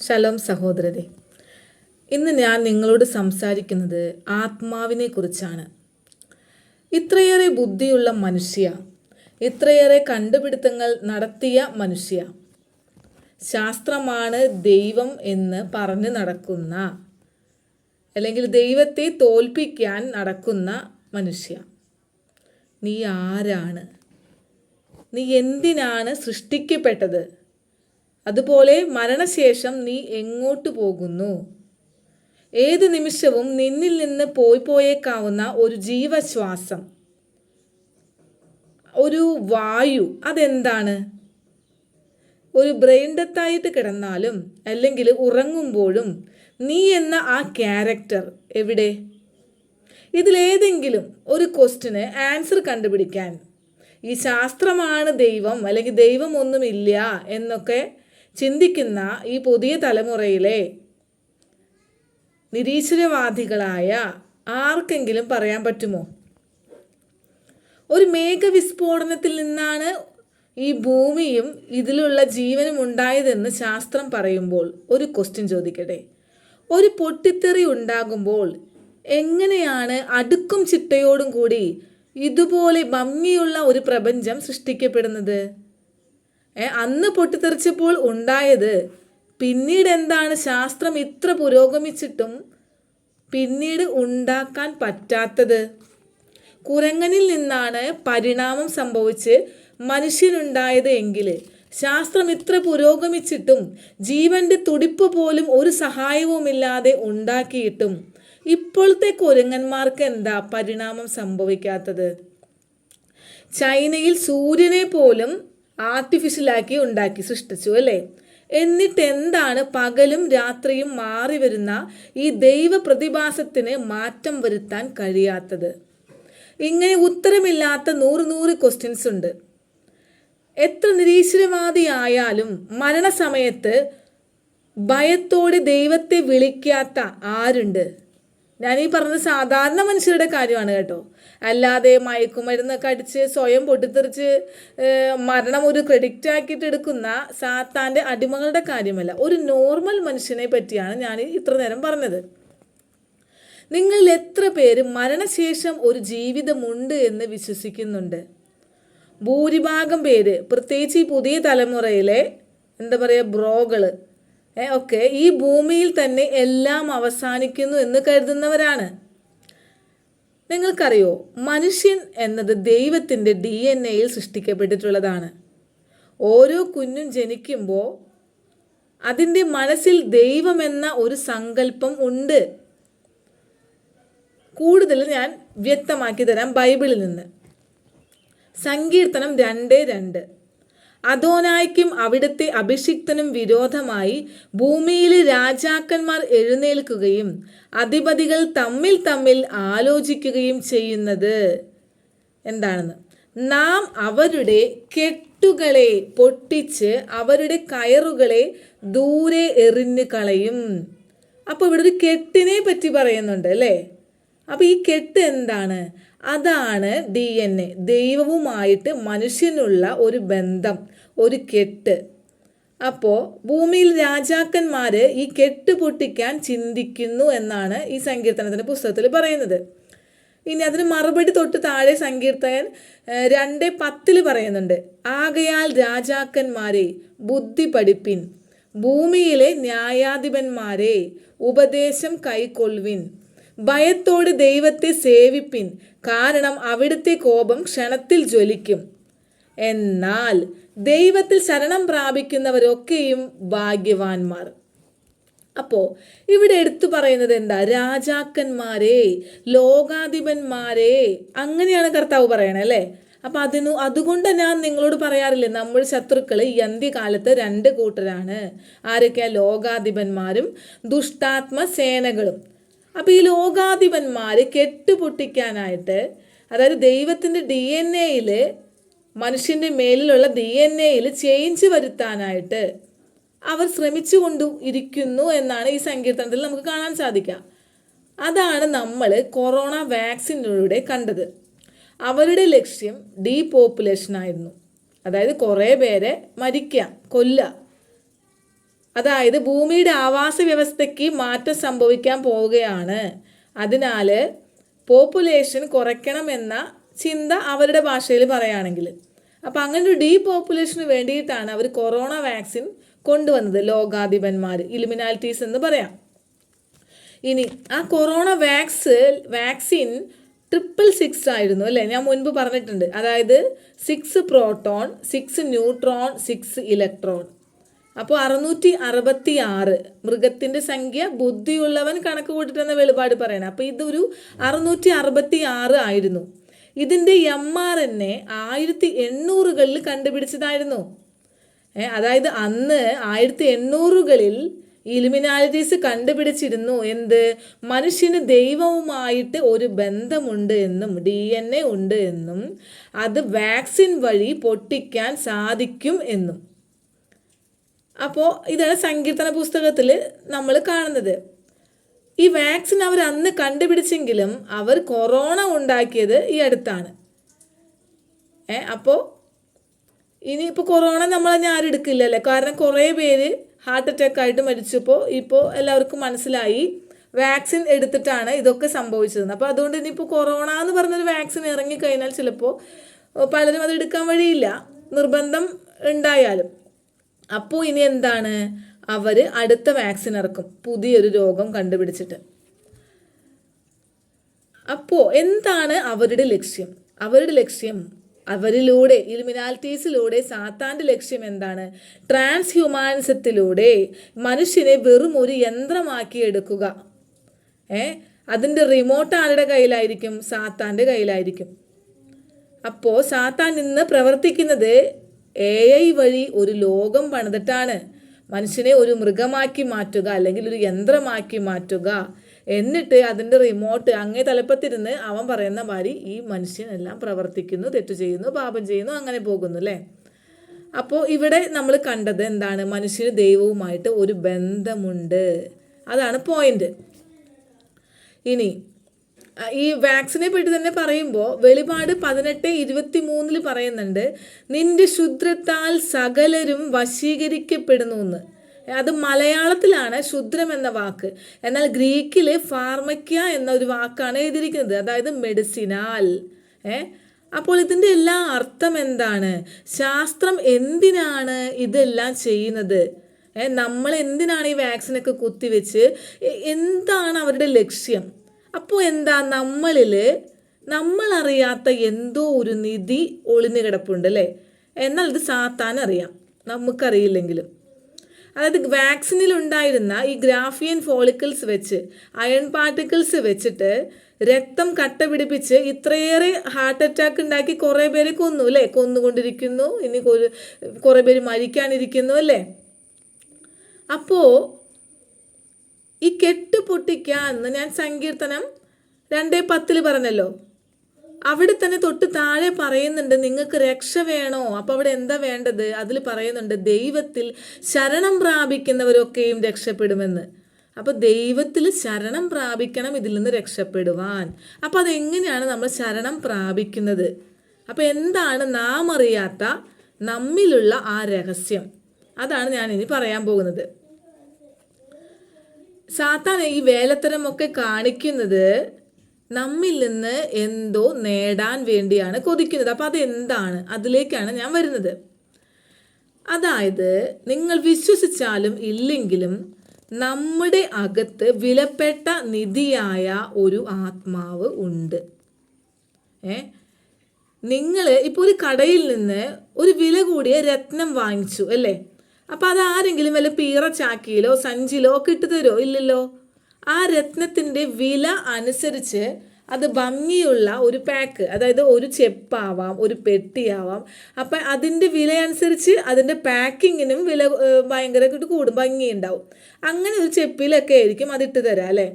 Shalom സഹോദരരെ. ഇന്ന് ഞാൻ നിങ്ങളോട് സംസാരിക്കുന്നത് ആത്മാവിനെ കുറിച്ചാണ്. ഇത്രയേറെ ബുദ്ധിയുള്ള മനുഷ്യ ഇത്രയേറെ കണ്ടുപിടുത്തങ്ങൾ നടത്തിയ മനുഷ്യ. ശാസ്ത്രമാണ് ദൈവം എന്ന് പറഞ്ഞു നടക്കുന്ന അല്ലെങ്കിൽ ദൈവത്തെ തോൽപ്പിക്കാൻ നടക്കുന്ന മനുഷ്യ. നീ ആരാണ്? നീ എന്തിനാണ് സൃഷ്ടിക്കപ്പെട്ടത്? അതുപോലെ മരണശേഷം നീ എങ്ങോട്ട് പോകുന്നു? ഏത് നിമിഷവും നിന്നിൽ നിന്ന് പോയി പോയേക്കാവുന്ന ഒരു ജീവശ്വാസം ഒരു വായു അതെന്താണ്? ഒരു ബ്രെയിൻ ഡെത്തായിട്ട് കിടന്നാലും അല്ലെങ്കിൽ ഉറങ്ങുമ്പോഴും നീ എന്ന ആ ക്യാരക്ടർ എവിടെ? ഇതിലേതെങ്കിലും ഒരു ക്വസ്റ്റിന് ആൻസർ കണ്ടുപിടിക്കാൻ. ഈ ശാസ്ത്രമാണ് ദൈവം അല്ലെങ്കിൽ ദൈവമൊന്നുമില്ല എന്നൊക്കെ ചിന്തിക്കുന്ന ഈ പുതിയ തലമുറയിലെ നിരീശ്വരവാദികളായ ആർക്കെങ്കിലും പറയാൻ പറ്റുമോ? ഒരു മേഘവിസ്ഫോടനത്തിൽ നിന്നാണ് ഈ ഭൂമിയും ഇതിലുള്ള ജീവനും ഉണ്ടായതെന്ന് ശാസ്ത്രം പറയുമ്പോൾ ഒരു ക്വസ്റ്റ്യൻ ചോദിക്കട്ടെ. ഒരു പൊട്ടിത്തെറി ഉണ്ടാകുമ്പോൾ എങ്ങനെയാണ് അടുക്കും ചിട്ടയോടും കൂടി ഇതുപോലെ ഭംഗിയുള്ള ഒരു പ്രപഞ്ചം സൃഷ്ടിക്കപ്പെടുന്നത്? അന്ന് പൊട്ടിത്തെറിച്ചപ്പോൾ ഉണ്ടായത് പിന്നീട് എന്താണ് ശാസ്ത്രം ഇത്ര പുരോഗമിച്ചിട്ടും പിന്നീട് ഉണ്ടാക്കാൻ പറ്റാത്തത്? കുരങ്ങനിൽ നിന്നാണ് പരിണാമം സംഭവിച്ച് മനുഷ്യനുണ്ടായത് എങ്കിൽ ശാസ്ത്രം ഇത്ര പുരോഗമിച്ചിട്ടും ജീവന്റെ തുടിപ്പ് പോലും ഒരു സഹായവുമില്ലാതെ ഉണ്ടാക്കിയിട്ടും ഇപ്പോഴത്തെ കുരങ്ങന്മാർക്ക് എന്താ പരിണാമം സംഭവിക്കാത്തത്? ചൈനയിൽ സൂര്യനെ പോലും ആർട്ടിഫിഷ്യലാക്കി ഉണ്ടാക്കി സൃഷ്ടിച്ചു അല്ലേ? എന്നിട്ട് എന്താണ് പകലും രാത്രിയും മാറി വരുന്ന ഈ ദൈവ പ്രതിഭാസത്തിന് മാറ്റം വരുത്താൻ കഴിയാത്തത്? ഇങ്ങനെ ഉത്തരമില്ലാത്ത നൂറ് നൂറ് ക്വസ്റ്റ്യൻസ് ഉണ്ട്. എത്ര നിരീശ്വരവാദിയായാലും മരണസമയത്ത് ഭയത്തോടെ ദൈവത്തെ വിളിക്കാത്ത ആരുണ്ട്? ഞാൻ ഈ പറഞ്ഞത് സാധാരണ മനുഷ്യരുടെ കാര്യമാണ് കേട്ടോ. അല്ലാതെ മയക്കുമരുന്നൊക്കെ അടിച്ച് സ്വയം പൊട്ടിത്തെറിച്ച് മരണം ഒരു ക്രെഡിറ്റ് ആക്കിയിട്ട് എടുക്കുന്ന സാത്താന്റെ അടിമകളുടെ കാര്യമല്ല. ഒരു നോർമൽ മനുഷ്യനെ പറ്റിയാണ് ഞാൻ ഇത്ര നേരം പറഞ്ഞത്. നിങ്ങളിൽ എത്ര പേര് മരണശേഷം ഒരു ജീവിതമുണ്ട് എന്ന് വിശ്വസിക്കുന്നുണ്ട്? ഭൂരിഭാഗം പേര് പ്രത്യേകിച്ച് ഈ പുതിയ തലമുറയിലെ എന്താ പറയുക ബ്രോകൾ ഒക്കെ ഈ ഭൂമിയിൽ തന്നെ എല്ലാം അവസാനിക്കുന്നു എന്ന് കരുതുന്നവരാണ്. നിങ്ങൾക്കറിയോ മനുഷ്യൻ എന്നത് ദൈവത്തിന്റെ ഡി എൻ എയിൽ സൃഷ്ടിക്കപ്പെട്ടിട്ടുള്ളതാണ്. ഓരോ കുഞ്ഞും ജനിക്കുമ്പോൾ അതിന്റെ മനസ്സിൽ ദൈവമെന്ന ഒരു സങ്കല്പം ഉണ്ട്. കൂടുതൽ ഞാൻ വ്യക്തമാക്കി തരാം ബൈബിളിൽ നിന്ന്. സങ്കീർത്തനം രണ്ട് രണ്ട്. അദോനായ്ക്കും അവിടുത്തെ അഭിഷിക്തനും വിരോധമായി ഭൂമിയിലെ രാജാക്കന്മാർ എഴുന്നേൽക്കുകയും അധിപതികൾ തമ്മിൽ തമ്മിൽ ആലോചിക്കുകയും ചെയ്യുന്നത്. എന്താണെന്ന്? നാം അവരുടെ കെട്ടുകളെ പൊട്ടിച്ച് അവരുടെ കയറുകളെ ദൂരെ എറിഞ്ഞു കളയും. അപ്പോൾ ഇവിടെ ഒരു കെട്ടിനെ പറ്റി പറയുന്നുണ്ട് അല്ലേ? അപ്പോൾ ഈ കെട്ട് എന്താണ്? അതാണ് ഡി എൻ എ ദൈവവുമായിട്ട് മനുഷ്യനുള്ള ഒരു ബന്ധം ഒരു കെട്ട്. അപ്പോൾ ഭൂമിയിൽ രാജാക്കന്മാർ ഈ കെട്ട് പൊട്ടിക്കാൻ ചിന്തിക്കുന്നു എന്നാണ് ഈ സങ്കീർത്തനത്തിന്റെ പുസ്തകത്തിൽ പറയുന്നത്. ഇനി അതിന് മറുപടി തൊട്ട് താഴെ സങ്കീർത്തകൻ രണ്ട് പത്തിൽ പറയുന്നുണ്ട് ആകയാൽ രാജാക്കന്മാരെ ബുദ്ധി പഠിപ്പിൻ ഭൂമിയിലെ ന്യായാധിപന്മാരെ ഉപദേശം കൈക്കൊള്ളുവിൻ ഭയത്തോട് ദൈവത്തെ സേവിപ്പിൻ. കാരണം അവിടുത്തെ കോപം ക്ഷണത്തിൽ ജ്വലിക്കും. എന്നാൽ ദൈവത്തിൽ ശരണം പ്രാപിക്കുന്നവരൊക്കെയും ഭാഗ്യവാന്മാർ. അപ്പോൾ ഇവിടെ എടുത്തു പറയുന്നത് എന്താ? രാജാക്കന്മാരെ ലോകാധിപന്മാരെ. അങ്ങനെയാണ് കർത്താവ് പറയണേ അല്ലേ? അപ്പം അതിനു അതുകൊണ്ട് ഞാൻ നിങ്ങളോട് പറയാറില്ലേ നമ്മൾ ശത്രുക്കൾ ഈ അന്ത്യകാലത്ത് രണ്ട് കൂട്ടരാണ്. ആരൊക്കെയാ? ലോകാധിപന്മാരും ദുഷ്ടാത്മ സേനകളും അപ്പം ഈ ലോകാധിപന്മാർ കെട്ടുപൊട്ടിക്കാനായിട്ട് അതായത് ദൈവത്തിന്റെ ഡി എൻ എയിൽ മനുഷ്യന്റെ മേലിലുള്ള ഡി എൻ എയിൽ ചേഞ്ച് വരുത്താനായിട്ട് അവർ ശ്രമിച്ചു കൊണ്ടു ഇരിക്കുന്നു എന്നാണ് ഈ സങ്കീർത്തനത്തിൽ നമുക്ക് കാണാൻ സാധിക്കുക. അതാണ് നമ്മൾ കൊറോണ വാക്സിനിലൂടെ കണ്ടത്. അവരുടെ ലക്ഷ്യം ഡീപോപ്പുലേഷൻ ആയിരുന്നു അതായത് കുറേ പേരെ മരിക്കുക കൊല്ലുക. അതായത് ഭൂമിയുടെ ആവാസ വ്യവസ്ഥയ്ക്ക് മാറ്റം സംഭവിക്കാൻ പോവുകയാണ്. അതിനാൽ പോപ്പുലേഷൻ കുറയ്ക്കണമെന്ന ചിന്ത അവരുടെ ഭാഷയിൽ പറയുകയാണെങ്കിൽ. അപ്പോൾ അങ്ങനെ ഒരു ഡീ പോപ്പുലേഷന് വേണ്ടിയിട്ടാണ് അവർ കൊറോണ വാക്സിൻ കൊണ്ടുവന്നത് ലോകാധിപന്മാർ ഇലുമിനാലിറ്റീസ് എന്ന് പറയാം. ഇനി ആ corona vax vaccine triple six ആയിരുന്നു അല്ലേ? ഞാൻ മുൻപ് പറഞ്ഞിട്ടുണ്ട്. അതായത് six proton six neutron six electron അപ്പോൾ അറുന്നൂറ്റി അറുപത്തി ആറ് മൃഗത്തിന്റെ സംഖ്യ ബുദ്ധിയുള്ളവൻ കണക്ക് കൂട്ടിട്ടെന്ന വെളിപാട് പറയണം. അപ്പോൾ ഇതൊരു അറുന്നൂറ്റി അറുപത്തി ആറ് ആയിരുന്നു. ഇതിന്റെ എം ആർ എൻ എ ആയിരത്തി എണ്ണൂറുകളിൽ കണ്ടുപിടിച്ചതായിരുന്നു അതായത് അന്ന് ആയിരത്തി എണ്ണൂറുകളിൽ ഇലുമിനാലിറ്റീസ് കണ്ടുപിടിച്ചിരുന്നു. എന്ത്? മനുഷ്യന് ദൈവവുമായിട്ട് ഒരു ബന്ധമുണ്ട് എന്നും ഡി എൻ എ ഉണ്ട് എന്നും അത് വാക്സിൻ വഴി പൊട്ടിക്കാൻ സാധിക്കും എന്നും. അപ്പോൾ ഇതാണ് സങ്കീർത്തന പുസ്തകത്തിൽ നമ്മൾ കാണുന്നത്. ഈ വാക്സിൻ അവർ അന്ന് കണ്ടുപിടിച്ചെങ്കിലും അവർ കൊറോണ ഉണ്ടാക്കിയത് ഈ അടുത്താണ്. ഏ അപ്പോൾ ഇനിയിപ്പോൾ കൊറോണ നമ്മൾ ഞാൻ ആരും എടുക്കില്ലല്ലേ? കാരണം കുറേ പേര് ഹാർട്ട് അറ്റാക്ക് ആയിട്ട് മരിച്ചപ്പോൾ ഇപ്പോൾ എല്ലാവർക്കും മനസ്സിലായി വാക്സിൻ എടുത്തിട്ടാണ് ഇതൊക്കെ സംഭവിച്ചത് അപ്പോൾ അതുകൊണ്ട് ഇനിയിപ്പോൾ കൊറോണ എന്ന് പറഞ്ഞൊരു വാക്സിൻ ഇറങ്ങിക്കഴിഞ്ഞാൽ ചിലപ്പോൾ പലരും അത് എടുക്കാൻ വഴിയില്ല. നിർബന്ധം ഉണ്ടായാലും. അപ്പോൾ ഇനി എന്താണ്? അവർ അടുത്ത വാക്സിൻ ഇറക്കും. പുതിയൊരു രോഗം കണ്ടുപിടിച്ചിട്ട്. അപ്പോൾ എന്താണ് അവരുടെ ലക്ഷ്യം? അവരുടെ ലക്ഷ്യം അവരിലൂടെ ഇലുമിനാലിറ്റീസിലൂടെ സാത്താന്റെ ലക്ഷ്യം എന്താണ്? ട്രാൻസ് ഹ്യൂമാനിസത്തിലൂടെ മനുഷ്യനെ വെറും ഒരു യന്ത്രമാക്കി എടുക്കുക. ഏ? അതിന്റെ റിമോട്ട് ആരുടെ കയ്യിലായിരിക്കും? സാത്താന്റെ കയ്യിലായിരിക്കും. അപ്പോൾ സാത്താൻ ഇന്ന് പ്രവർത്തിക്കുന്നത് എ ഐ വഴി ഒരു ലോകം പണിതിട്ടാണ്. മനുഷ്യനെ ഒരു മൃഗമാക്കി മാറ്റുക അല്ലെങ്കിൽ ഒരു യന്ത്രമാക്കി മാറ്റുക. എന്നിട്ട് അതിന്റെ റിമോട്ട് അങ്ങേ തലപ്പത്തിരുന്ന് അവൻ പറയുന്ന മാതിരി ഈ മനുഷ്യനെല്ലാം പ്രവർത്തിക്കുന്നു തെറ്റ് ചെയ്യുന്നു പാപം ചെയ്യുന്നു അങ്ങനെ പോകുന്നു അല്ലേ? അപ്പോൾ ഇവിടെ നമ്മൾ കണ്ടത് എന്താണ്? മനുഷ്യന് ദൈവവുമായിട്ട് ഒരു ബന്ധമുണ്ട്. അതാണ് പോയിന്റ് ഇനി ഈ വാക്സിനെ പറ്റി തന്നെ പറയുമ്പോൾ വെളിപാട് പതിനെട്ട് ഇരുപത്തി മൂന്നിൽ പറയുന്നുണ്ട് നിന്റെ ശുദ്രത്താൽ സകലരും വശീകരിക്കപ്പെടുന്നു എന്ന് അത് മലയാളത്തിലാണ് ശുദ്രം എന്ന വാക്ക്. എന്നാൽ ഗ്രീക്കിൽ ഫാർമക്യ എന്ന ഒരു വാക്കാണ് എഴുതിയിരിക്കുന്നത് അതായത് മെഡിസിനാൽ. ഏ? അപ്പോൾ ഇതിന്റെ എല്ലാ അർത്ഥം എന്താണ്? ശാസ്ത്രം എന്തിനാണ് ഇതെല്ലാം ചെയ്യുന്നത്? നമ്മൾ എന്തിനാണ് ഈ വാക്സിനൊക്കെ കുത്തിവെച്ച്? എന്താണ് അവരുടെ ലക്ഷ്യം? അപ്പോൾ എന്താ നമ്മളിൽ നമ്മളറിയാത്ത എന്തോ ഒരു നിധി ഒളിഞ്ഞു കിടപ്പുണ്ട് അല്ലേ? എന്നാൽ ഇത് സാത്താൻ അറിയാം നമുക്കറിയില്ലെങ്കിലും. അതായത് വാക്സിനിൽ ഉണ്ടായിരുന്ന ഈ ഗ്രാഫിയൻ ഫോളിക്കിൾസ് വെച്ച് അയൺ പാർട്ടിക്കിൾസ് വെച്ചിട്ട് രക്തം കട്ട പിടിപ്പിച്ച് ഇത്രയേറെ ഹാർട്ട് അറ്റാക്ക് ഉണ്ടാക്കി കുറേ പേരെ കൊന്നു അല്ലേ? കൊന്നുകൊണ്ടിരിക്കുന്നു. ഇനി കുറേ പേര് മരിക്കാനിരിക്കുന്നു അല്ലേ? അപ്പോൾ ഈ കെട്ട് പൊട്ടിക്കുക എന്ന് ഞാൻ സങ്കീർത്തനം രണ്ടേ പത്തിൽ പറഞ്ഞല്ലോ. അവിടെ തന്നെ തൊട്ട് താഴെ പറയുന്നുണ്ട് നിങ്ങൾക്ക് രക്ഷ വേണോ? അപ്പോൾ അവിടെ എന്താ വേണ്ടത്? അതിൽ പറയുന്നുണ്ട് ദൈവത്തിൽ ശരണം പ്രാപിക്കുന്നവരൊക്കെയും രക്ഷപ്പെടുമെന്ന്. അപ്പോൾ ദൈവത്തിൽ ശരണം പ്രാപിക്കണം ഇതിൽ നിന്ന് രക്ഷപ്പെടുവാൻ. അപ്പോൾ അതെങ്ങനെയാണ് നമ്മൾ ശരണം പ്രാപിക്കുന്നത്? അപ്പോൾ എന്താണ് നാം അറിയാത്ത നമ്മിലുള്ള ആ രഹസ്യം? അതാണ് ഞാൻ ഇനി പറയാൻ പോകുന്നത്. സാത്താൻ ഈ വേലത്തരമൊക്കെ കാണിക്കുന്നത് നമ്മിൽ നിന്ന് എന്തോ നേടാൻ വേണ്ടിയാണ് കൊതിക്കുന്നത്. അപ്പം അതെന്താണ്? അതിലേക്കാണ് ഞാൻ വരുന്നത്. അതായത് നിങ്ങൾ വിശ്വസിച്ചാലും ഇല്ലെങ്കിലും നമ്മുടെ അകത്ത് വിലപ്പെട്ട നിധിയായ ഒരു ആത്മാവ് ഉണ്ട്. ഏ? നിങ്ങൾ ഇപ്പോൾ ഒരു കടയിൽ നിന്ന് ഒരു വില കൂടിയ രത്നം വാങ്ങിച്ചു അല്ലേ? അപ്പം അത് ആരെങ്കിലും വല്ല പീറ ചാക്കിയിലോ സഞ്ചിയിലോ ഒക്കെ ഇട്ട് തരുമോ ഇല്ലല്ലോ. ആ രത്നത്തിന്റെ വില അനുസരിച്ച് അത് ഭംഗിയുള്ള ഒരു പാക്ക് അതായത് ഒരു ചെപ്പാവാം ഒരു പെട്ടിയാവാം. അപ്പം അതിന്റെ വില അനുസരിച്ച് അതിന്റെ പാക്കിങ്ങിനും വില ഭയങ്കരമായിട്ട് കൂടും ഭംഗിയുണ്ടാവും. അങ്ങനെ ഒരു ചെപ്പിലൊക്കെ ആയിരിക്കും അതിട്ട് തരാം അല്ലേ?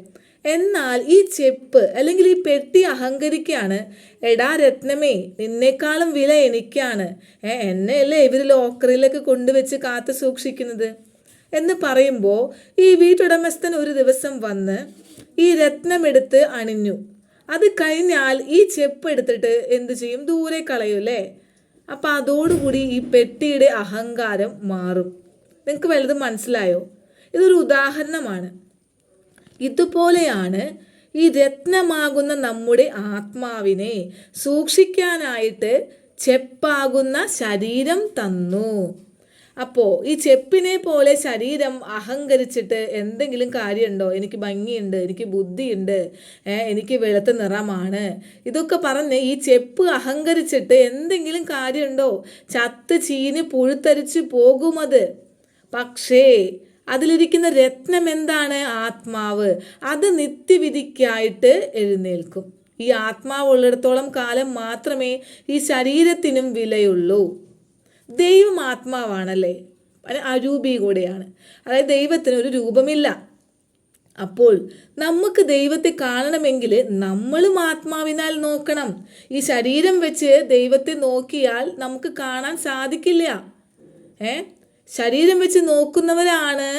എന്നാൽ ഈ ചെപ്പ് അല്ലെങ്കിൽ ഈ പെട്ടി അഹങ്കരിക്കാണ് എടാ രത്നമേ നിന്നേക്കാളും വില എനിക്കാണ്. ഏ എന്നെയല്ലേ ഇവർ ലോക്കറിയിലൊക്കെ കൊണ്ടുവച്ച് കാത്തു സൂക്ഷിക്കുന്നത്? എന്ന് പറയുമ്പോൾ ഈ വീട്ടുടമസ്ഥൻ ഒരു ദിവസം വന്ന് ഈ രത്നമെടുത്ത് അണിഞ്ഞു. അത് കഴിഞ്ഞാൽ ഈ ചെപ്പ് എടുത്തിട്ട് എന്ത് ചെയ്യും? ദൂരെ കളയും അല്ലേ? അപ്പം അതോടുകൂടി ഈ പെട്ടിയുടെ അഹങ്കാരം മാറും. നിങ്ങൾക്ക് വലുത് മനസ്സിലായോ? ഇതൊരു ഉദാഹരണമാണ്. ഇതുപോലെയാണ് ഈ രത്നമാകുന്ന നമ്മുടെ ആത്മാവിനെ സൂക്ഷിക്കാനായിട്ട് ചെപ്പാകുന്ന ശരീരം തന്നു. അപ്പോൾ ഈ ചെപ്പിനെ പോലെ ശരീരം അഹങ്കരിച്ചിട്ട് എന്തെങ്കിലും കാര്യമുണ്ടോ? എനിക്ക് ഭംഗിയുണ്ട് എനിക്ക് ബുദ്ധിയുണ്ട് എനിക്ക് വെളുത്ത നിറമാണ്. ഇതൊക്കെ പറഞ്ഞ് ഈ ചെപ്പ് അഹങ്കരിച്ചിട്ട് എന്തെങ്കിലും കാര്യമുണ്ടോ? ചത്ത് ചീന് പുഴുത്തരിച്ച് പോകുമത്. പക്ഷേ അതിലിരിക്കുന്ന രത്നം എന്താണ് ആത്മാവ്? അത് നിത്യവിധിക്കായിട്ട് എഴുന്നേൽക്കും. ഈ ആത്മാവ് ഉള്ളിടത്തോളം കാലം മാത്രമേ ഈ ശരീരത്തിനും വിലയുള്ളൂ. ദൈവം ആത്മാവാണല്ലേ? അരൂപി കൂടെയാണ്. അതായത് ദൈവത്തിന് ഒരു രൂപമില്ല. അപ്പോൾ നമുക്ക് ദൈവത്തെ കാണണമെങ്കിൽ നമ്മളും ആത്മാവിനാൽ നോക്കണം. ഈ ശരീരം വെച്ച് ദൈവത്തെ നോക്കിയാൽ നമുക്ക് കാണാൻ സാധിക്കില്ല. ഏ? ശരീരം വെച്ച് നോക്കുന്നവരാണ്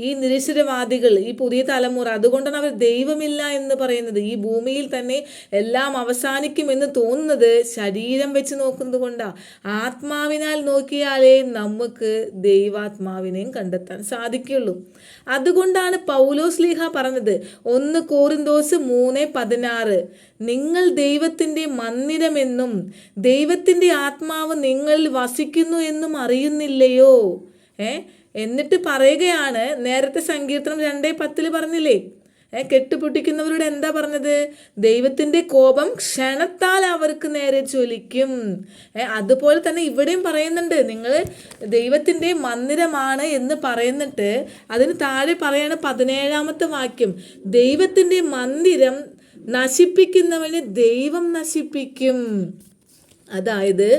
ഈ നിരീശ്വരവാദികൾ ഈ പുതിയ തലമുറ അതുകൊണ്ടാണ് അവർ ദൈവമില്ല എന്ന് പറയുന്നത്. ഈ ഭൂമിയിൽ തന്നെ എല്ലാം അവസാനിക്കുമെന്ന് തോന്നുന്നത് ശരീരം വെച്ച് നോക്കുന്നത് കൊണ്ടാണ് ആത്മാവിനാൽ നോക്കിയാലേ നമുക്ക് ദൈവാത്മാവിനെയും കണ്ടെത്താൻ സാധിക്കുള്ളൂ അതുകൊണ്ടാണ് പൗലോസ് ലീഹ പറഞ്ഞത് ഒന്ന് കോറിന്തോസ് മൂന്ന് പതിനാറ് നിങ്ങൾ ദൈവത്തിന്റെ മന്ദിരമെന്നും ദൈവത്തിന്റെ ആത്മാവ് നിങ്ങളിൽ വസിക്കുന്നു എന്നും അറിയുന്നില്ലയോ? ഏ? എന്നിട്ട് പറയുകയാണ് നേരത്തെ സങ്കീർത്തനം രണ്ടേ പത്തിൽ പറഞ്ഞില്ലേ? കെട്ടുപൊട്ടിക്കുന്നവരോട് എന്താ പറഞ്ഞത്? ദൈവത്തിന്റെ കോപം ക്ഷണത്താൽ അവർക്ക് നേരെ ചൊലിക്കും അതുപോലെ തന്നെ ഇവിടെയും പറയുന്നുണ്ട് നിങ്ങൾ ദൈവത്തിന്റെ മന്ദിരമാണ് എന്ന് പറയുന്നിട്ട് അതിന് താഴെ പറയാണ് പതിനേഴാമത്തെ വാക്യം ദൈവത്തിന്റെ മന്ദിരം നശിപ്പിക്കുന്നവന് ദൈവം നശിപ്പിക്കും. അതായത്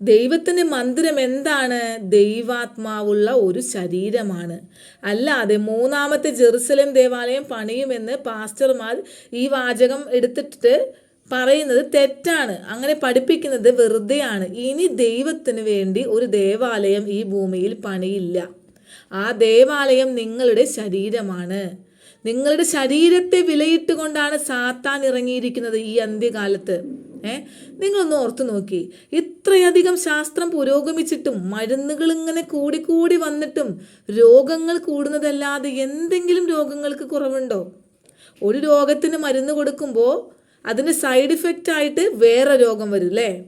ദൈവത്തിന്റെ മന്ദിരം എന്താണ്? ദൈവാത്മാവുള്ള ഒരു ശരീരമാണ്. അല്ലാതെ മൂന്നാമത്തെ ജെറുസലേം ദേവാലയം പണിയുമെന്ന് പാസ്റ്റർമാർ ഈ വാചകം എടുത്തിട്ട് പറയുന്നത് തെറ്റാണ്. അങ്ങനെ പഠിപ്പിക്കുന്നത് വെറുതെയാണ്. ഇനി ദൈവത്തിന് വേണ്ടി ഒരു ദേവാലയം ഈ ഭൂമിയിൽ പണിയില്ല. ആ ദേവാലയം നിങ്ങളുടെ ശരീരമാണ്. നിങ്ങളുടെ ശരീരത്തെ വിലയിട്ടുകൊണ്ടാണ് സാത്താൻ ഇറങ്ങിയിരിക്കുന്നത് ഈ അന്ത്യകാലത്ത്. ഏ? നിങ്ങളൊന്ന് ഓർത്തു നോക്കി. ഇത്രയധികം ശാസ്ത്രം പുരോഗമിച്ചിട്ടും മരുന്നുകൾ ഇങ്ങനെ കൂടിക്കൂടി വന്നിട്ടും രോഗങ്ങൾ കൂടുന്നതല്ലാതെ എന്തെങ്കിലും രോഗങ്ങൾക്ക് കുറവുണ്ടോ? ഒരു രോഗത്തിന് മരുന്ന് കൊടുക്കുമ്പോൾ അതിന് സൈഡ് ഇഫക്റ്റ് ആയിട്ട് വേറെ രോഗം വരും അല്ലേ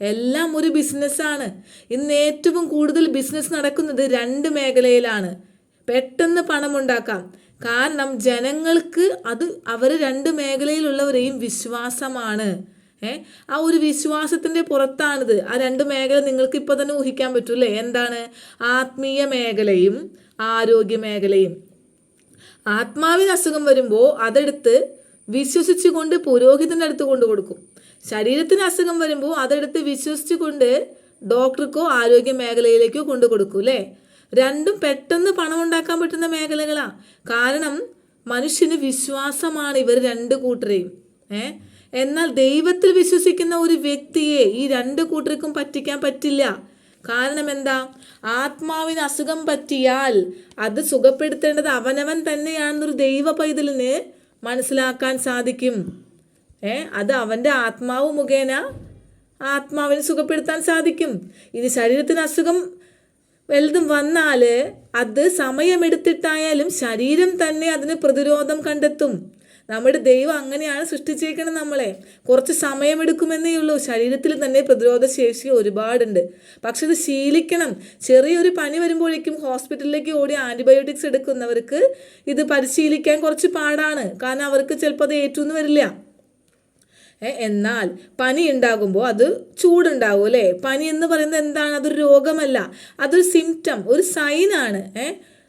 എല്ലാം ഒരു ബിസിനസ്സാണ് ഇന്ന് ഏറ്റവും കൂടുതൽ ബിസിനസ് നടക്കുന്നത് രണ്ട് മേഖലയിലാണ്. പെട്ടെന്ന് പണമുണ്ടാക്കാം. കാരണം ജനങ്ങൾക്ക് അത് അവർ രണ്ട് മേഖലയിലുള്ളവരെയും വിശ്വാസമാണ്. ഏ? ആ ഒരു വിശ്വാസത്തിന്റെ പുറത്താണിത്. ആ രണ്ട് മേഖല നിങ്ങൾക്ക് ഇപ്പോൾ തന്നെ ഊഹിക്കാൻ പറ്റൂലേ എന്താണ്? ആത്മീയ മേഖലയും ആരോഗ്യ മേഖലയും. ആത്മാവിന് അസുഖം വരുമ്പോൾ അതെടുത്ത് വിശ്വസിച്ചുകൊണ്ട് പുരോഹിതന്റെ അടുത്ത് കൊണ്ടു കൊടുക്കും. ശരീരത്തിന് അസുഖം വരുമ്പോൾ അതെടുത്ത് വിശ്വസിച്ചുകൊണ്ട് ഡോക്ടർക്കോ ആരോഗ്യ മേഖലയിലേക്കോ കൊണ്ടു കൊടുക്കും അല്ലേ? രണ്ടും പെട്ടെന്ന് പണം ഉണ്ടാക്കാൻ പറ്റുന്ന മേഖലകളാണ് കാരണം മനുഷ്യന് വിശ്വാസമാണ് ഇവർ രണ്ട് കൂട്ടരെയും. ഏ? എന്നാൽ ദൈവത്തിൽ വിശ്വസിക്കുന്ന ഒരു വ്യക്തിയെ ഈ രണ്ട് കൂട്ടർക്കും പറ്റിക്കാൻ പറ്റില്ല. കാരണം എന്താ? ആത്മാവിന് അസുഖം പറ്റിയാൽ അത് സുഖപ്പെടുത്തേണ്ടത് അവനവൻ തന്നെയാണെന്നൊരു ദൈവ പൈതലിന് മനസ്സിലാക്കാൻ സാധിക്കും. ഏ? അത് അവന്റെ ആത്മാവ് മുഖേന ആത്മാവിന് സുഖപ്പെടുത്താൻ സാധിക്കും. ഇനി ശരീരത്തിന് അസുഖം വലുതും വന്നാൽ അത് സമയമെടുത്തിട്ടായാലും ശരീരം തന്നെ അതിന് പ്രതിരോധം കണ്ടെത്തും. നമ്മുടെ ദൈവം അങ്ങനെയാണ് സൃഷ്ടിച്ചേക്കുന്നത് നമ്മളെ. കുറച്ച് സമയമെടുക്കുമെന്നേ ഉള്ളൂ ശരീരത്തിൽ തന്നെ പ്രതിരോധ ശേഷി ഒരുപാടുണ്ട്. പക്ഷെ ഇത് ശീലിക്കണം. ചെറിയൊരു പനി വരുമ്പോഴേക്കും ഹോസ്പിറ്റലിലേക്ക് ഓടി ആന്റിബയോട്ടിക്സ് എടുക്കുന്നവർക്ക് ഇത് പരിശീലിക്കാൻ കുറച്ച് പാടാണ്. കാരണം അവർക്ക് ചിലപ്പോൾ അത് ഏറ്റുന്ന് വരില്ല. എന്നാൽ പനി ഉണ്ടാകുമ്പോൾ അത് ചൂടുണ്ടാകും അല്ലേ? പനി എന്ന് പറയുന്നത് എന്താണ്? അതൊരു രോഗമല്ല. അതൊരു സിംറ്റം ഒരു സൈനാണ് ഏ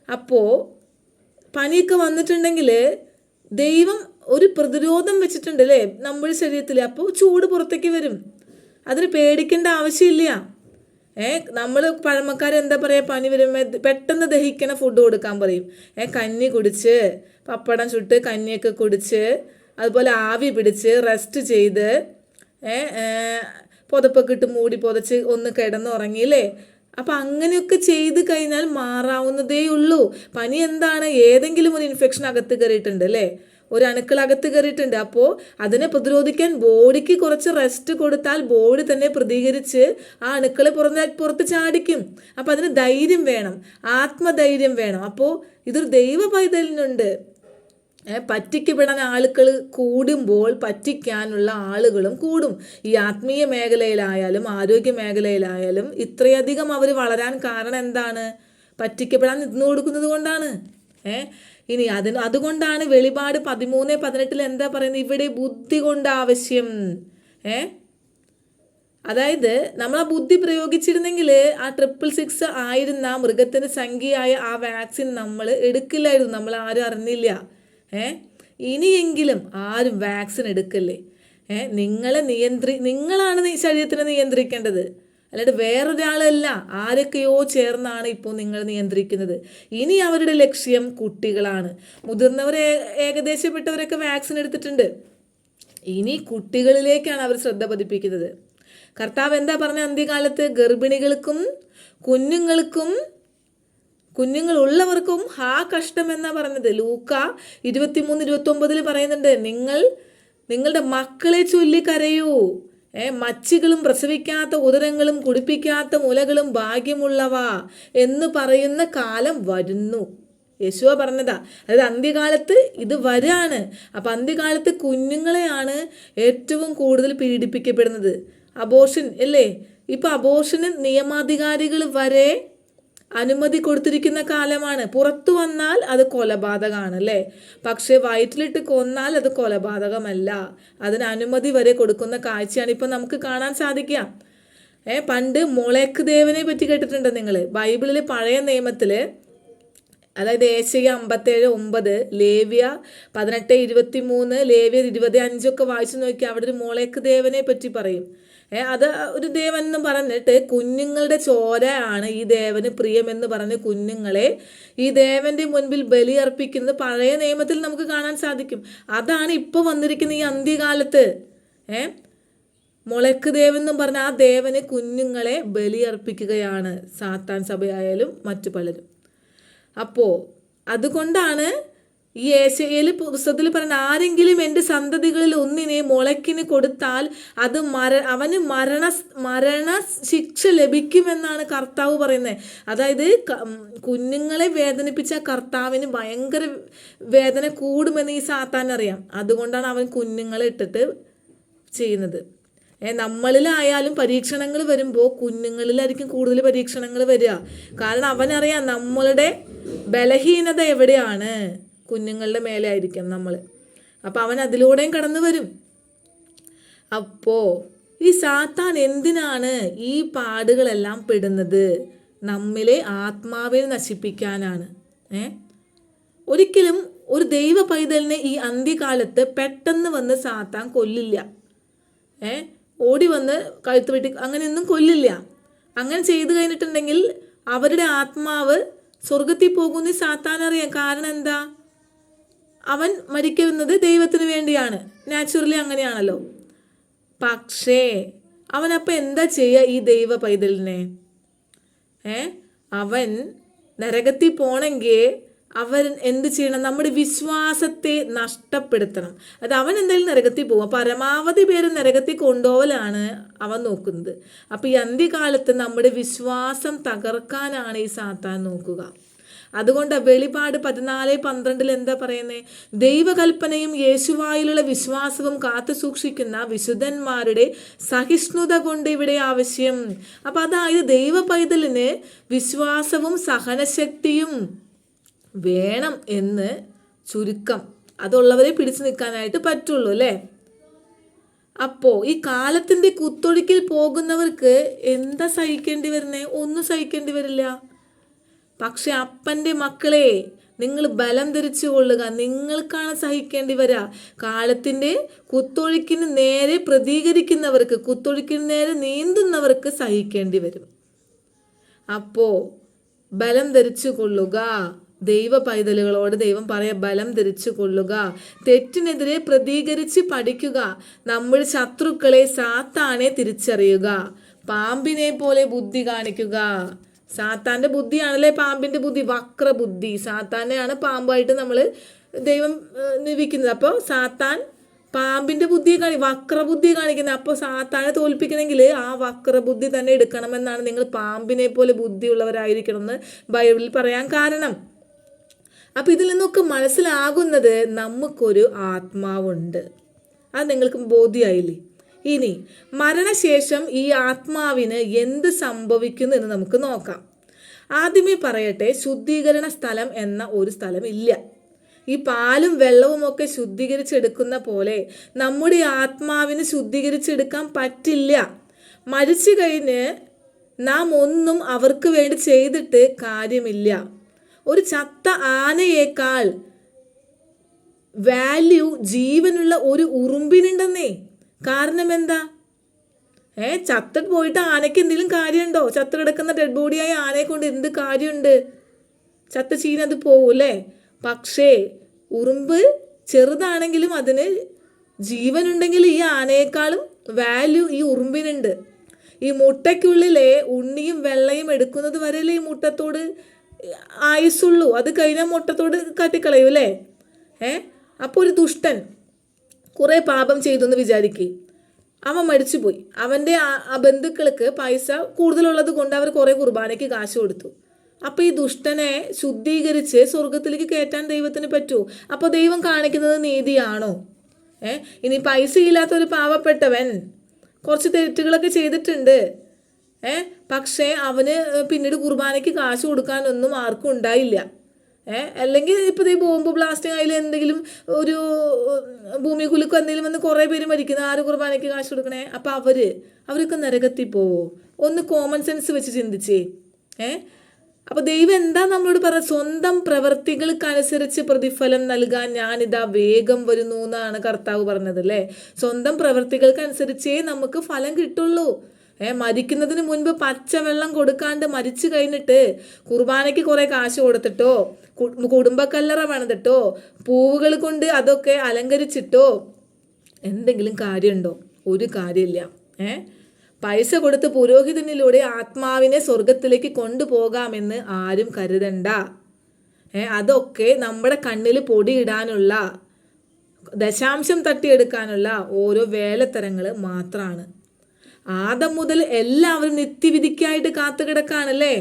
അപ്പോൾ പനിയൊക്കെ വന്നിട്ടുണ്ടെങ്കിൽ ദൈവം ഒരു പ്രതിരോധം വെച്ചിട്ടുണ്ട് അല്ലേ നമ്മുടെ ശരീരത്തിൽ അപ്പോൾ ചൂട് പുറത്തേക്ക് വരും. അതിന് പേടിക്കേണ്ട ആവശ്യമില്ല. ഏ നമ്മൾ പഴമക്കാർ എന്താ പറയുക പനി വരുമ്പോൾ പെട്ടെന്ന് ദഹിക്കണ ഫുഡ് കൊടുക്കാൻ പറയും. ഏ കഞ്ഞി കുടിച്ച് പപ്പടം ചുട്ട് കഞ്ഞിയൊക്കെ കുടിച്ച് അതുപോലെ ആവി പിടിച്ച് റെസ്റ്റ് ചെയ്ത് ഏ പുതപ്പൊക്കെ ഇട്ട് മൂടി പുതച്ച് ഒന്ന് കിടന്നുറങ്ങിയില്ലേ? അപ്പം അങ്ങനെയൊക്കെ ചെയ്ത് കഴിഞ്ഞാൽ മാറാവുന്നതേ ഉള്ളൂ പനി എന്താണ്? ഏതെങ്കിലും ഒരു ഇൻഫെക്ഷൻ അകത്ത് കയറിയിട്ടുണ്ട് അല്ലേ? ഒരു അണുക്കൾ അകത്ത് കയറിയിട്ടുണ്ട്. അപ്പോൾ അതിനെ പ്രതിരോധിക്കാൻ ബോഡിക്ക് കുറച്ച് റെസ്റ്റ് കൊടുത്താൽ ബോഡി തന്നെ പ്രതികരിച്ച് ആ അണുക്കളെ പുറത്ത് പുറത്ത് ചാടിക്കും. അപ്പോൾ അതിന് ധൈര്യം വേണം. ആത്മധൈര്യം വേണം. അപ്പോൾ ഇതൊരു ദൈവ പൈതലിനുണ്ട് പറ്റിക്കപ്പെടാൻ ആളുകൾ കൂടുമ്പോൾ പറ്റിക്കാനുള്ള ആളുകളും കൂടും. ഈ ആത്മീയ മേഖലയിലായാലും ആരോഗ്യ മേഖലയിലായാലും ഇത്രയധികം അവർ വളരാൻ കാരണം എന്താണ്? പറ്റിക്കപ്പെടാൻ നിന്ന് കൊടുക്കുന്നത് കൊണ്ടാണ്. ഏ ഇനി അതിന് അതുകൊണ്ടാണ് വെളിപാട് പതിമൂന്ന് പതിനെട്ടിൽ എന്താ പറയുന്നത്? ഇവിടെ ബുദ്ധി കൊണ്ട് ആവശ്യം. ഏ? അതായത് നമ്മൾ ആ ബുദ്ധി പ്രയോഗിച്ചിരുന്നെങ്കിൽ ആ ട്രിപ്പിൾ സിക്സ് ആയിരുന്ന മൃഗത്തിന്റെ സംഖ്യയായ ആ വാക്സിൻ നമ്മൾ എടുക്കില്ലായിരുന്നു. നമ്മൾ ആരും അറിഞ്ഞില്ല. ഏ? ഇനിയെങ്കിലും ആരും വാക്സിൻ എടുക്കല്ലേ? ഏ? നിങ്ങളെ നിയന്ത്രി നിങ്ങളാണ് ശരീരത്തിനെ നിയന്ത്രിക്കേണ്ടത്. അല്ലാണ്ട് വേറൊരാളല്ല ആരൊക്കെയോ ചേർന്നാണ് ഇപ്പോൾ നിങ്ങൾ നിയന്ത്രിക്കുന്നത്. ഇനി അവരുടെ ലക്ഷ്യം കുട്ടികളാണ്. മുതിർന്നവർ ഏകദേശപ്പെട്ടവരൊക്കെ വാക്സിൻ എടുത്തിട്ടുണ്ട്. ഇനി കുട്ടികളിലേക്കാണ് അവർ ശ്രദ്ധ പതിപ്പിക്കുന്നത്. കർത്താവ് എന്താ പറഞ്ഞ അന്ത്യകാലത്ത്? ഗർഭിണികൾക്കും കുഞ്ഞുങ്ങൾക്കും കുഞ്ഞുങ്ങളുള്ളവർക്കും ഹാ കഷ്ടം എന്നാ പറഞ്ഞത്? ലൂക്ക ഇരുപത്തിമൂന്ന് ഇരുപത്തി ഒമ്പതിൽ പറയുന്നുണ്ട് നിങ്ങൾ നിങ്ങളുടെ മക്കളെ ചൊല്ലി കരയൂ. മച്ചികളും പ്രസവിക്കാത്ത ഉദരങ്ങളും കുടിപ്പിക്കാത്ത മുലകളും ഭാഗ്യമുള്ളവ എന്ന് പറയുന്ന കാലം വരുന്നു. യേശുവ പറഞ്ഞതാ അതായത് അന്ത്യകാലത്ത് ഇത് വരാണ്. അപ്പം അന്ത്യകാലത്ത് കുഞ്ഞുങ്ങളെയാണ് ഏറ്റവും കൂടുതൽ പീഡിപ്പിക്കപ്പെടുന്നത്. അബോഷൻ അല്ലേ? ഇപ്പം അബോഷന് നിയമാധികാരികൾ വരെ അനുമതി കൊടുത്തിരിക്കുന്ന കാലമാണ്. പുറത്തു വന്നാൽ അത് കൊലപാതകമാണ് അല്ലേ പക്ഷേ വയറ്റിലിട്ട് കൊന്നാൽ അത് കൊലപാതകമല്ല. അതിന് അനുമതി വരെ കൊടുക്കുന്ന കാഴ്ചയാണ് ഇപ്പം നമുക്ക് കാണാൻ സാധിക്കുക. ഏ പണ്ട് മൊളേക്ക് ദേവനെ പറ്റി കേട്ടിട്ടുണ്ട് നിങ്ങൾ ബൈബിളിൽ പഴയ നിയമത്തിൽ അതായത് ഏശയ അമ്പത്തേഴ് ഒമ്പത് ലേവ്യ പതിനെട്ട് ഇരുപത്തി മൂന്ന് ലേവ്യ ഇരുപത് അഞ്ചൊക്കെ വായിച്ചു നോക്കി അവിടെ ഒരു മോളേക്ക് ദേവനെ പറ്റി പറയും. അത് ഒരു ദേവൻ എന്ന് പറഞ്ഞിട്ട് കുഞ്ഞുങ്ങളുടെ ചോരയാണ് ഈ ദേവന് പ്രിയമെന്ന് പറഞ്ഞ് കുഞ്ഞുങ്ങളെ ഈ ദേവന്റെ മുൻപിൽ ബലി ബലിയർപ്പിക്കുന്നത് പഴയ നിയമത്തിൽ നമുക്ക് കാണാൻ സാധിക്കും. അതാണ് ഇപ്പോൾ വന്നിരിക്കുന്ന ഈ അന്ത്യകാലത്ത്. ഏ മുളക്ക് ദേവൻ എന്നും പറഞ്ഞ ആ ദേവന് കുഞ്ഞുങ്ങളെ ബലിയർപ്പിക്കുകയാണ് സാത്താൻ സഭയായാലും മറ്റു പലരും. അപ്പോൾ അതുകൊണ്ടാണ് ഈ ഏശയിൽ പുസ്തകത്തിൽ പറഞ്ഞ ആരെങ്കിലും എന്റെ സന്തതികളിൽ ഒന്നിനെ മുളയ്ക്കിന് കൊടുത്താൽ അത് മര അവന് മരണ മരണ ശിക്ഷ ലഭിക്കുമെന്നാണ് കർത്താവ് പറയുന്നത്. അതായത് കുഞ്ഞുങ്ങളെ വേദനിപ്പിച്ച കർത്താവിന് ഭയങ്കര വേദന കൂടുമെന്ന് ഈ സാത്താൻ അറിയാം അതുകൊണ്ടാണ് അവൻ കുഞ്ഞുങ്ങളെ ഇട്ടിട്ട് ചെയ്യുന്നത്. നമ്മളിലായാലും പരീക്ഷണങ്ങൾ വരുമ്പോൾ കുഞ്ഞുങ്ങളിലായിരിക്കും കൂടുതൽ പരീക്ഷണങ്ങൾ വരിക. കാരണം അവനറിയാം നമ്മളുടെ ബലഹീനത എവിടെയാണ്? കുഞ്ഞുങ്ങളുടെ മേലെ ആയിരിക്കും നമ്മൾ അപ്പം അവൻ അതിലൂടെയും കടന്നു വരും. അപ്പോൾ ഈ സാത്താൻ എന്തിനാണ് ഈ പാടുകളെല്ലാം പെടുന്നത്? നമ്മിലെ ആത്മാവിൽ നശിപ്പിക്കാനാണ്. ഏ? ഒരിക്കലും ഒരു ദൈവ പൈതലിനെ ഈ അന്ത്യകാലത്ത് പെട്ടെന്ന് വന്ന് സാത്താൻ കൊല്ലില്ല. ഏ? ഓടി വന്ന് കഴുത്ത് വെട്ടി അങ്ങനെയൊന്നും കൊല്ലില്ല. അങ്ങനെ ചെയ്തു കഴിഞ്ഞിട്ടുണ്ടെങ്കിൽ അവരുടെ ആത്മാവ് സ്വർഗത്തിൽ പോകുന്ന സാത്താൻ അറിയാം. കാരണം എന്താ? അവൻ മരിക്കുന്നത് ദൈവത്തിന് വേണ്ടിയാണ്. നാച്ചുറലി അങ്ങനെയാണല്ലോ. പക്ഷേ അവൻ അവനപ്പം എന്താ ചെയ്യുക ഈ ദൈവ പൈതലിനെ? ഏ? അവൻ നരകത്തിൽ പോണെങ്കിൽ അവൻ എന്ത് ചെയ്യണം? നമ്മുടെ വിശ്വാസത്തെ നഷ്ടപ്പെടുത്തണം. അത് അവൻ എന്തായാലും നരകത്തിൽ പോകും. പരമാവധി പേര് നരകത്തിൽ കൊണ്ടുപോകലാണ് അവൻ നോക്കുന്നത്. അപ്പം ഈ അന്ത്യകാലത്ത് നമ്മുടെ വിശ്വാസം തകർക്കാനാണ് ഈ സാത്താൻ നോക്കുക. അതുകൊണ്ട് വെളിപാട് പതിനാല് പന്ത്രണ്ടിൽ എന്താ പറയുന്നത് ദൈവകൽപ്പനയും യേശുവായിലുള്ള വിശ്വാസവും കാത്തു സൂക്ഷിക്കുന്ന വിശുദ്ധന്മാരുടെ സഹിഷ്ണുത കൊണ്ട് ഇവിടെ ആവശ്യം. അപ്പം അതായത് ദൈവ പൈതലിന് വിശ്വാസവും സഹനശക്തിയും വേണം എന്ന് ചുരുക്കം. അതുള്ളവരെ പിടിച്ചു നിൽക്കാനായിട്ട് പറ്റുള്ളൂ അല്ലേ? അപ്പോൾ ഈ കാലത്തിന്റെ കുത്തൊഴുക്കിൽ പോകുന്നവർക്ക് എന്താ സഹിക്കേണ്ടി വരുന്നേ? ഒന്നും സഹിക്കേണ്ടി വരില്ല. പക്ഷെ അപ്പന്റെ മക്കളെ നിങ്ങൾ ബലം തിരിച്ചു കൊള്ളുക. നിങ്ങൾക്കാണ് സഹിക്കേണ്ടി വരിക കാലത്തിന്റെ കുത്തൊഴുക്കിന് നേരെ പ്രതികരിക്കുന്നവർക്ക് കുത്തൊഴുക്കിന് നേരെ നീന്തുന്നവർക്ക് സഹിക്കേണ്ടി വരും. അപ്പോൾ ബലം ധരിച്ചു കൊള്ളുക. ദൈവ പൈതലുകളോട് ദൈവം പറയാ ബലം ധരിച്ചു കൊള്ളുക. തെറ്റിനെതിരെ പ്രതികരിച്ച് പഠിക്കുക. നമ്മൾ ശത്രുക്കളെ സാത്താനെ തിരിച്ചറിയുക. പാമ്പിനെ പോലെ ബുദ്ധി കാണിക്കുക. സാത്താന്റെ ബുദ്ധിയാണല്ലേ പാമ്പിന്റെ ബുദ്ധി? വക്രബുദ്ധി സാത്താനെയാണ് പാമ്പായിട്ട് നമ്മൾ ദൈവം നിവിക്കുന്നത്. അപ്പോൾ സാത്താൻ പാമ്പിന്റെ ബുദ്ധിയെ കാണി വക്രബുദ്ധി കാണിക്കുന്നത്. അപ്പോൾ സാത്താനെ തോൽപ്പിക്കണമെങ്കിൽ ആ വക്രബുദ്ധി തന്നെ എടുക്കണമെന്നാണ് നിങ്ങൾ പാമ്പിനെ പോലെ ബുദ്ധിയുള്ളവരായിരിക്കണം എന്ന് ബൈബിളിൽ പറയാൻ കാരണം. അപ്പം ഇതിൽ നിന്നൊക്കെ മനസ്സിലാകുന്നത് നമുക്കൊരു ആത്മാവുണ്ട്. അത് നിങ്ങൾക്ക് ബോധ്യമായില്ലേ ഇനി മരണശേഷം ഈ ആത്മാവിന് എന്ത് സംഭവിക്കുന്നു എന്ന് നമുക്ക് നോക്കാം. ആദ്യമേ പറയട്ടെ ശുദ്ധീകരണ സ്ഥലം എന്ന ഒരു സ്ഥലം ഇല്ല. ഈ പാലും വെള്ളവും ഒക്കെ ശുദ്ധീകരിച്ചെടുക്കുന്ന പോലെ നമ്മുടെ ആത്മാവിന് ശുദ്ധീകരിച്ചെടുക്കാൻ പറ്റില്ല. മരിച്ചു കഴിഞ്ഞ് നാം ഒന്നും അവർക്ക് വേണ്ടി ചെയ്തിട്ട് കാര്യമില്ല. ഒരു ചത്ത ആനയേക്കാൾ വാല്യൂ ജീവനുള്ള ഒരു ഉറുമ്പിനുണ്ടെന്നേ. കാരണം എന്താ ഏ ചത്തിട്ട് പോയിട്ട് ആനയ്ക്ക് എന്തെങ്കിലും കാര്യമുണ്ടോ? ചത്ത് കിടക്കുന്ന ഡെഡ് ബോഡിയായ ആനയെ കൊണ്ട് എന്ത് കാര്യമുണ്ട്? ചത്ത ചീനത് പോകൂലേ പക്ഷേ ഉറുമ്പ് ചെറുതാണെങ്കിലും അതിന് ജീവനുണ്ടെങ്കിൽ ഈ ആനയേക്കാളും വാല്യൂ ഈ ഉറുമ്പിനുണ്ട്. ഈ മുട്ടയ്ക്കുള്ളിലെ ഉണ്ണിയും വെള്ളയും എടുക്കുന്നത് വരെയല്ലേ ഈ മുട്ടത്തോട് ആയുസുള്ളൂ അത് കഴിഞ്ഞാൽ മുട്ടത്തോട് കാട്ടിക്കളയും അല്ലേ? ഏ അപ്പോൾ ഒരു ദുഷ്ടൻ കുറേ പാപം ചെയ്തു എന്ന് വിചാരിക്കുക അവൻ മരിച്ചുപോയി. അവന്റെ ആ ബന്ധുക്കൾക്ക് പൈസ കൂടുതലുള്ളത് കൊണ്ട് അവർ കുറേ കുർബാനയ്ക്ക് കാശ് കൊടുത്തു. അപ്പോൾ ഈ ദുഷ്ടനെ ശുദ്ധീകരിച്ച് സ്വർഗത്തിലേക്ക് കയറ്റാൻ ദൈവത്തിന് പറ്റുമോ അപ്പോൾ ദൈവം കാണിക്കുന്നത് നീതിയാണോ? ഏ? ഇനി പൈസ ഇല്ലാത്ത ഒരു പാവപ്പെട്ടവൻ കുറച്ച് തെറ്റുകളൊക്കെ ചെയ്തിട്ടുണ്ട്. ഏ? പക്ഷേ അവന് പിന്നീട് കുർബാനയ്ക്ക് കാശ് കൊടുക്കാനൊന്നും ആർക്കും ഉണ്ടായില്ല. ഏ? അല്ലെങ്കിൽ ഇപ്പോൾ ഈ ബോംബ് ബ്ലാസ്റ്റിംഗ് അതിൽ എന്തെങ്കിലും ഒരു ഭൂമി കുലുക്കം എന്തെങ്കിലും വന്ന് കുറേ പേര് മരിക്കുന്ന. ആര് കുർബാനയ്ക്ക് കാശ് കൊടുക്കണേ? അപ്പം അവർ അവരൊക്കെ നരകത്തിൽ പോവോ? ഒന്ന് കോമൺ സെൻസ് വെച്ച് ചിന്തിച്ചേ. ഏ? അപ്പോൾ ദൈവം എന്താ നമ്മളോട് പറഞ്ഞ? സ്വന്തം പ്രവർത്തികൾക്കനുസരിച്ച് പ്രതിഫലം നൽകാൻ ഞാനിതാ വേഗം വരുന്നു എന്നാണ് കർത്താവ് പറഞ്ഞത് അല്ലേ? സ്വന്തം പ്രവർത്തികൾക്കനുസരിച്ചേ നമുക്ക് ഫലം കിട്ടുള്ളൂ. മരിക്കുന്നതിന് മുൻപ് പച്ചവെള്ളം കൊടുക്കാണ്ട് മരിച്ചു കഴിഞ്ഞിട്ട് കുർബാനയ്ക്ക് കുറേ കാശ് കൊടുത്തിട്ടോ കുടുംബക്കല്ലറ പണിതിട്ടോ പൂവുകൾ കൊണ്ട് അതൊക്കെ അലങ്കരിച്ചിട്ടോ എന്തെങ്കിലും കാര്യമുണ്ടോ? ഒരു കാര്യമില്ല. ഏ? പൈസ കൊടുത്ത് പുരോഹിതനിലൂടെ ആത്മാവിനെ സ്വർഗത്തിലേക്ക് കൊണ്ടുപോകാമെന്ന് ആരും കരുതണ്ട. ഏ അതൊക്കെ നമ്മുടെ കണ്ണിൽ പൊടിയിടാനുള്ള ദശാംശം തട്ടിയെടുക്കാനുള്ള ഓരോ വേലത്തരങ്ങൾ മാത്രമാണ് ആദം മുതൽ എല്ലാവരും നിത്യവിധിക്കായിട്ട് കാത്തു കിടക്കാണല്ലേ